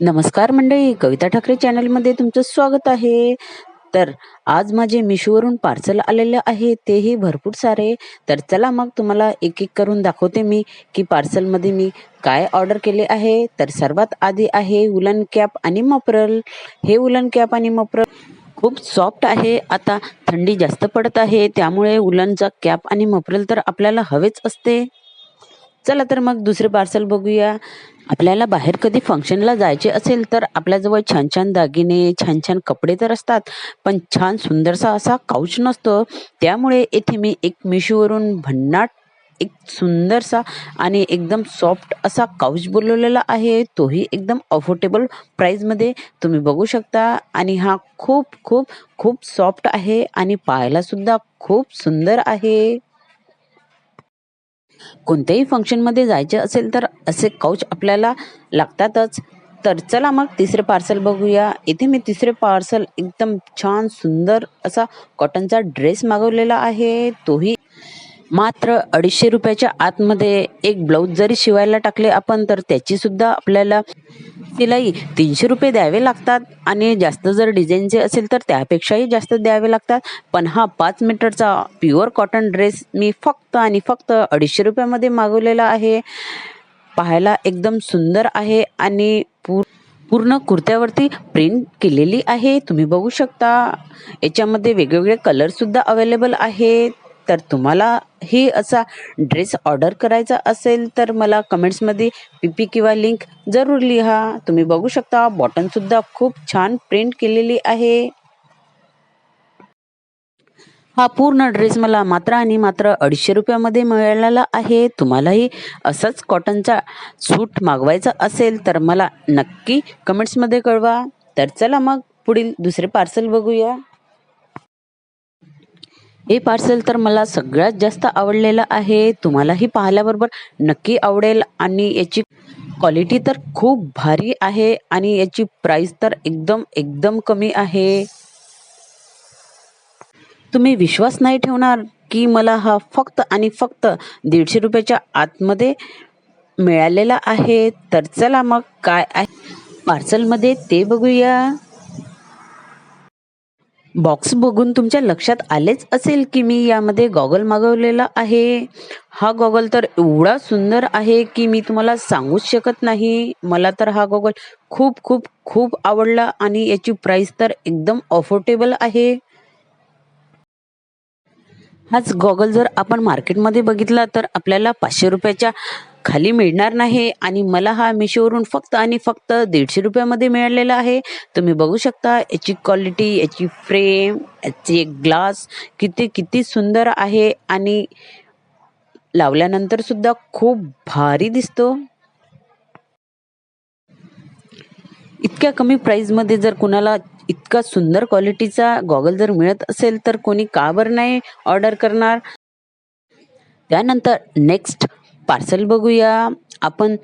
नमस्कार मंडळी कविता ठाकरे चॅनलमध्ये तुमचं स्वागत आहे. तर आज माझे मिशोवरून पार्सल आलेलं आहे तेही भरपूर सारे. तर चला मग तुम्हाला एक एक करून दाखवते मी की पार्सलमध्ये मी काय ऑर्डर केले आहे. तर सर्वात आधी आहे उलन कॅप आणि मफरल. हे उलन कॅप आणि मफरल खूप सॉफ्ट आहे आता थंडी जास्त पडत आहे त्यामुळे उलनचा कॅप आणि मफरल तर आपल्याला हवेच असते. चला तर मग दुसरे पार्सल बघूया. आपल्याला बाहेर कधी फंक्शनला जायचे असेल तर आपल्याजवळ छान छान दागिने छान छान कपडे तर असतात पण छान सुंदरसा असा काउच नसतो. त्यामुळे येथे मी एक मिशोवरून भन्नाट एक सुंदरसा आणि एकदम सॉफ्ट असा काउच बोलवलेला आहे. तोही एकदम अफोर्डेबल प्राईजमध्ये तुम्ही बघू शकता आणि हा खूप खूप खूप सॉफ्ट आहे आणि पाहायलासुद्धा खूप सुंदर आहे. कोणत्याही फंक्शनमध्ये जायचे असेल तर असे काउच आपल्याला लागतातच. तर चला मग तिसरे पार्सल बघूया. इथे मी तिसरे पार्सल एकदम छान सुंदर असा कॉटनचा ड्रेस मागवलेला आहे. तोही मात्र अडीचशे रुपयाच्या आतमध्ये एक ब्लाऊज जरी शिवायला टाकले आपण तर त्याची सुद्धा आपल्याला तिलाही तीनशे रुपये द्यावे लागतात आणि जास्त जर डिझाईनचे असेल तर त्यापेक्षाही जास्त द्यावे लागतात. पण हा पाच मीटरचा प्युअर कॉटन ड्रेस मी फक्त आणि फक्त अडीचशे रुपयामध्ये मागवलेला आहे. पाहायला एकदम सुंदर आहे आणि पूर पूर्ण कुर्त्यावरती प्रिंट केलेली आहे. तुम्ही बघू शकता. याच्यामध्ये वेगवेगळे कलरसुद्धा अवेलेबल आहेत. तर तुम्हाला ही असा ड्रेस ऑर्डर करायचा असेल तर मला कमेंट्समध्ये पी पी किंवा लिंक जरूर लिहा. तुम्ही बघू शकता बॉटनसुद्धा खूप छान प्रिंट केलेली आहे. हा पूर्ण ड्रेस मला मात्र आणि मात्र अडीचशे रुपयामध्ये मिळालेला आहे. तुम्हालाही असाच कॉटनचा सूट मागवायचा असेल तर मला नक्की कमेंट्समध्ये कळवा. तर चला मग पुढील दुसरे पार्सल बघूया. हे पार्सल तर मला सगळ्यात जास्त आवडलेलं आहे. तुम्हालाही पाहिल्याबरोबर नक्की आवडेल आणि याची क्वालिटी तर खूप भारी आहे आणि याची प्राईस तर एकदम एकदम कमी आहे. तुम्ही विश्वास नाही ठेवणार की मला हा फक्त आणि फक्त दीडशे रुपयाच्या आतमध्ये मिळालेला आहे. तर चला मग काय आहे? पार्सलमध्ये ते बघूया. बॉक्स बघून तुमच्या लक्षात आलेच असेल की मी यामध्ये गॉगल मागवलेला आहे. हा गॉगल तर एवढा सुंदर आहे की मी तुम्हाला सांगूच शकत नाही. मला तर हा गॉगल खूप खूप खूप आवडला आणि याची प्राइस तर एकदम अफोर्डेबल आहे. हाच गॉगल जर आपण मार्केटमध्ये बघितला तर आपल्याला पाचशे रुपयाच्या खाली मिळणार नाही आणि मला हा मिशोवरून फक्त आणि फक्त दीडशे रुपयामध्ये मिळालेला आहे. तुम्ही बघू शकता याची क्वालिटी याची फ्रेम याचे ग्लास किती किती सुंदर आहे आणि लावल्यानंतर सुद्धा खूप भारी दिसतो. इतक्या कमी प्राईजमध्ये जर कुणाला इतका सुंदर क्वालिटीचा गॉगल जर मिळत असेल तर कोणी का बरं नाही ऑर्डर करणार? त्यानंतर नेक्स्ट पार्सल बघूया. आपण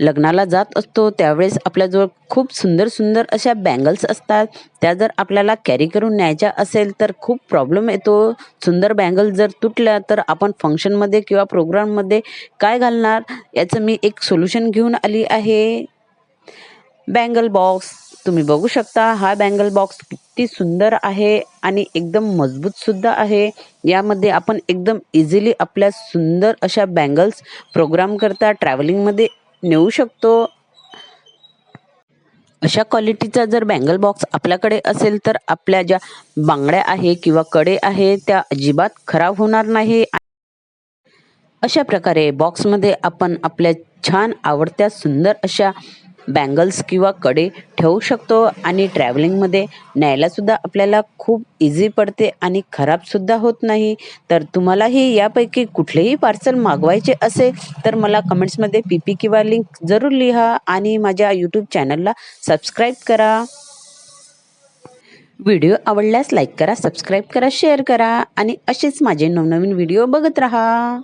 लग्नाला जात असतो त्यावेळेस आपल्याजवळ खूप सुंदर सुंदर अशा बँगल्स असतात. त्या जर आपल्याला कॅरी करून न्यायच्या असेल तर खूप प्रॉब्लेम येतो. सुंदर बँगल जर तुटल्या तर आपण फंक्शनमध्ये किंवा प्रोग्राममध्ये काय घालणार? याचं मी एक सोल्युशन घेऊन आली आहे. बँगल बॉक्स तुम्ही बघू शकता हा बँगल बॉक्स किती सुंदर आहे आणि एकदम मजबूत सुद्धा आहे. यामध्ये आपण एकदम इझिली आपल्या सुंदर अशा बँगल्स प्रोग्राम करता ट्रॅव्हलिंगमध्ये नेऊ शकतो. अशा क्वालिटीचा जर बँगल बॉक्स आपल्याकडे असेल तर आपल्या ज्या बांगड्या आहे किंवा कडे आहे त्या अजिबात खराब होणार नाही. अशा प्रकारे बॉक्समध्ये आपण आपल्या छान आवडत्या सुंदर अशा बँगल्स किंवा कडे ठेवू शकतो आणि ट्रॅव्हलिंगमध्ये न्यायलासुद्धा आपल्याला खूप इझी पडते आणि खराबसुद्धा होत नाही. तर तुम्हालाही यापैकी कुठलेही पार्सल मागवायचे असेल तर मला कमेंट्समध्ये पी पी किंवा लिंक जरूर लिहा आणि माझ्या यूट्यूब चॅनलला सबस्क्राईब करा. व्हिडिओ आवडल्यास लाईक करा सबस्क्राईब करा शेअर करा आणि असेच माझे नवनवीन व्हिडिओ बघत राहा.